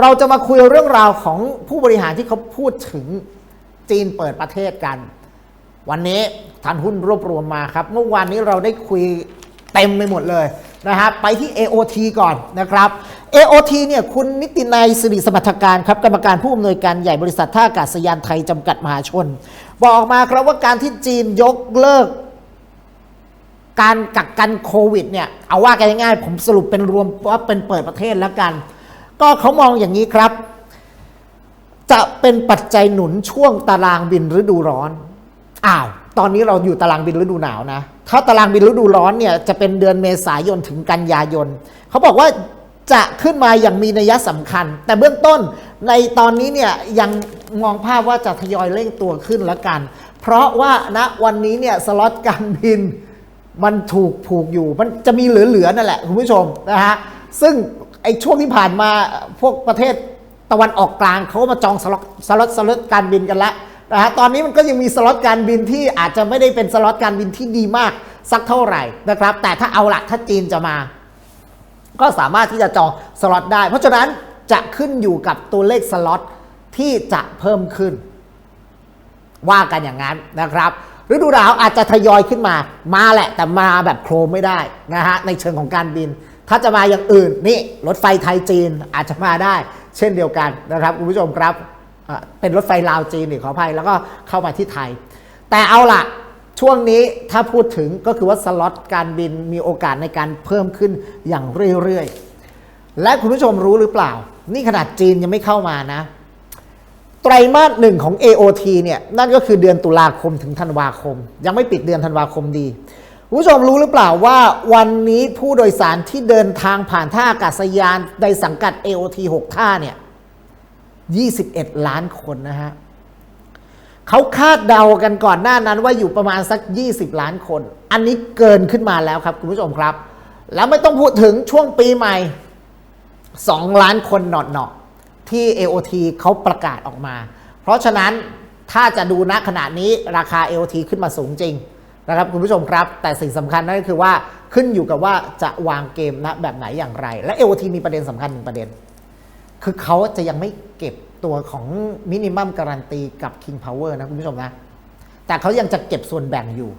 เราจะมาคุยเรื่องราวของผู้บริหารที่เขาพูดถึงจีนเปิดประเทศกัน วันนี้ทันหุ้นรวบรวมมาครับ เมื่อวานนี้เราได้คุยเต็มไปหมดเลยนะครับไปที่ AOT ก่อนนะครับ AOT เนี่ยคุณนิตินัยสิริสมรรถการครับกรรมการผู้อำนวยการใหญ่บริษัทท่าอากาศยานไทยจำกัดมหาชน บอกมาครับว่าการที่จีนยกเลิกการกักกันโควิดเนี่ยเอาว่ากันง่ายๆผมสรุปเป็นรวมว่าเป็นเปิดประเทศแล้วกัน ก็เขามองอย่างนี้ครับ จะเป็นปัจจัยหนุนช่วงตารางบินฤดูร้อนอ้าวตอนนี้เราอยู่ตารางบินฤดูหนาวนะ ถ้าตารางบินฤดูร้อนเนี่ยจะเป็นเดือนเมษายนถึงกันยายน เขาบอกว่าจะขึ้นมาอย่างมีนัยสำคัญ แต่เบื้องต้นในตอนนี้เนี่ยยังมองภาพว่าจะทยอยเร่งตัวขึ้นล้วกัน เพราะว่าณวันนี้เนี่ยสล็อตการบินมันถูกผูกอยู่ มันจะมีเหลือๆนั่นแหละคุณผู้ชมนะฮะ ซึ่ง ไอ้ช่วงที่ผ่านมาพวกประเทศตะวันออกกลางเขาก็มาจองสล็อตสล็อตสล็อตการบินกันแล้วนะฮะตอนนี้มันก็ยังมีสล็อตการบินที่อาจจะไม่ได้เป็นสล็อตการบินที่ดีมากสักเท่าไหร่นะครับ แต่ถ้าเอาละถ้าจีนจะมา ก็สามารถที่จะจองสล็อตได้ เพราะฉะนั้นจะขึ้นอยู่กับตัวเลขสล็อตที่จะเพิ่มขึ้น ว่ากันอย่างนั้นนะครับฤดูหนาวอาจจะทยอยขึ้นมา มาแหละแต่มาแบบโครมไม่ได้นะฮะในเชิงของการบิน ถ้าจะมาอย่างอื่นนี่รถไฟไทยจีนอาจจะมาได้ เช่นเดียวกันนะครับคุณผู้ชมครับเป็นรถไฟลาวจีนนี่ขออภัยแล้วก็เข้ามาที่ไทย แต่เอาล่ะช่วงนี้ถ้าพูดถึงก็คือว่าสล็อตการบินมีโอกาสในการเพิ่มขึ้นอย่างเรื่อยๆ และคุณผู้ชมรู้หรือเปล่า นี่ขนาดจีนยังไม่เข้ามานะ ไตรมาสหนึ่งของ AOT เนี่ยนั่นก็คือเดือนตุลาคมถึงธันวาคม ยังไม่ปิดเดือนธันวาคมดี คุณผู้ชมรู้หรือเปล่าว่าวันนี้ผู้โดยสารที่เดินทางผ่านท่าอากาศยานในสังกัด AOT 6 ท่าเนี่ย 21 ล้านคนนะฮะเขาคาดเดากันก่อนหน้านั้นว่าอยู่ประมาณสัก 20 ล้านคน อันนี้เกินขึ้นมาแล้วครับคุณผู้ชมครับ แล้วไม่ต้องพูดถึงช่วงปีใหม่ 2 ล้านคนหนอดหนอที่ AOT เขาประกาศออกมา เพราะฉะนั้นถ้าจะดูณขณะนี้ราคา AOT ขึ้นมาสูงจริง นะครับคุณผู้ชมครับ แต่สิ่งสำคัญนั่นก็คือว่าขึ้นอยู่กับว่าจะวางเกมณแบบไหนอย่างไร และ AOT มีประเด็นสำคัญหนึ่งประเด็น คือเขาจะยังไม่เก็บตัวของมินิมัมการันตีกับ King Power นะคุณผู้ชมนะ แต่เขายังจะเก็บส่วนแบ่งอยู่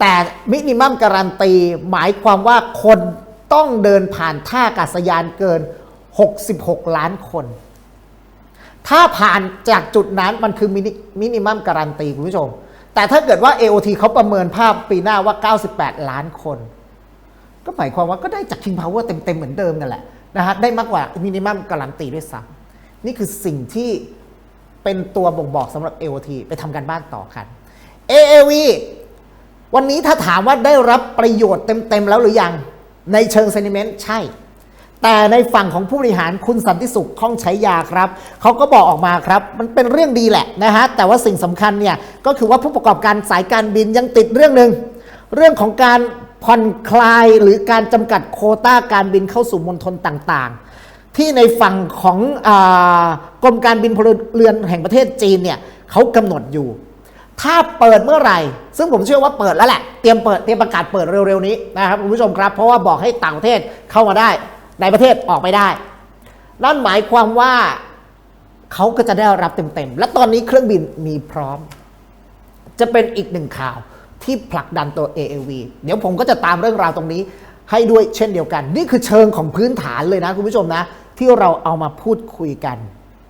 แต่มินิมัมการันตีหมายความว่าคนต้องเดินผ่านท่าอากาศยานเกิน 66 ล้านคน ถ้าผ่านจากจุดนั้นมันคือมินิมินิมัมการันตีคุณผู้ชม แต่ถ้าเกิดว่า AOT เขาประเมินภาพปีหน้าว่า 98 ล้านคน ก็หมายความว่าก็ได้จาก King Power เต็ม ๆ เหมือนเดิมนั่นแหละนะฮะได้มากกว่ามินิมัมการันตีด้วยซ้ำนี่คือสิ่งที่เป็นตัวบ่งบอกสำหรับ AOT ไปทำการบ้านต่อกัน AAV วันนี้ถ้าถามว่าได้รับประโยชน์เต็ม ๆ แล้วหรือยัง ในเชิงเซนิเมนต์ใช่ แต่ในฝั่งของผู้บริหารคุณสันติสุขข้องใช้ยาครับเขาก็บอกออกมาครับ มันเป็นเรื่องดีแหละนะฮะแต่ว่าสิ่งสำคัญเนี่ยก็คือว่าผู้ประกอบการสายการบินยังติดเรื่องหนึ่งเรื่องของการผ่อนคลายหรือการจำกัดโคต้าการบินเข้าสู่มณฑลต่างๆ ที่ในฝั่งของอกรมการบินพลเรือนแห่งประเทศจีนเนี่ยเขากำหนดอยู่ ถ้าเปิดเมื่อไหร่ ซึ่งผมเชื่อว่าเปิดแล้วแหละเตรียมเปิดเตรียมประกาศเปิดเร็วๆนี้นะครับคุณผู้ชมครับ เพราะว่าบอกให้ต่างประเทศเข้ามาได้ ในประเทศออกไปได้ นั่นหมายความว่าเขาก็จะได้รับเต็มๆ และตอนนี้เครื่องบินมีพร้อม จะเป็นอีกหนึ่งข่าวที่ผลักดันตัว AAV เดี๋ยวผมก็จะตามเรื่องราวตรงนี้ให้ด้วยเช่นเดียวกัน นี่คือเชิงของพื้นฐานเลยนะคุณผู้ชมนะ ที่เราเอามาพูดคุยกัน